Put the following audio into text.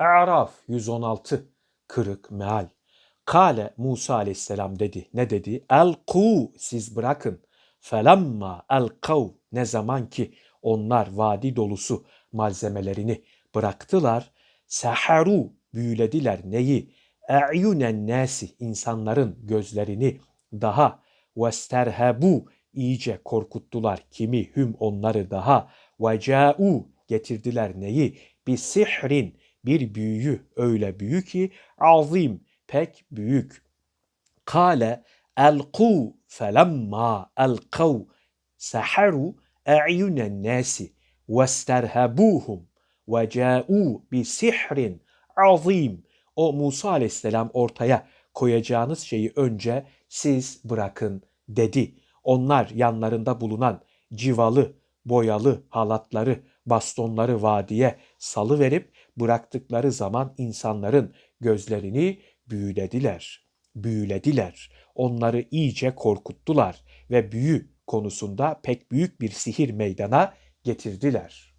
A'raf 116 Kırık meal. Kale Musa aleyhisselam dedi. Ne dedi? Elku siz bırakın. Felemma elkav ne zaman ki onlar vadi dolusu malzemelerini bıraktılar. Seheru büyülediler neyi? E'yunen nasi insanların gözlerini daha vesterhebu iyice korkuttular kimi hüm onları daha ve ca'u getirdiler neyi? Bir sihrin bir büyüyü öyle büyük ki azim pek büyük. Kale elku felemma elkav seheru e'yunen nasi vesterhebuhum ve ca'u bi sihrin azim. O Musa aleyhisselam ortaya koyacağınız şeyi önce siz bırakın dedi. Onlar yanlarında bulunan civalı, boyalı halatları, bastonları vadiye salı verip bıraktıkları zaman insanların gözlerini büyülediler. Büyülediler. Onları iyice korkuttular ve büyü konusunda pek büyük bir sihir meydana getirdiler.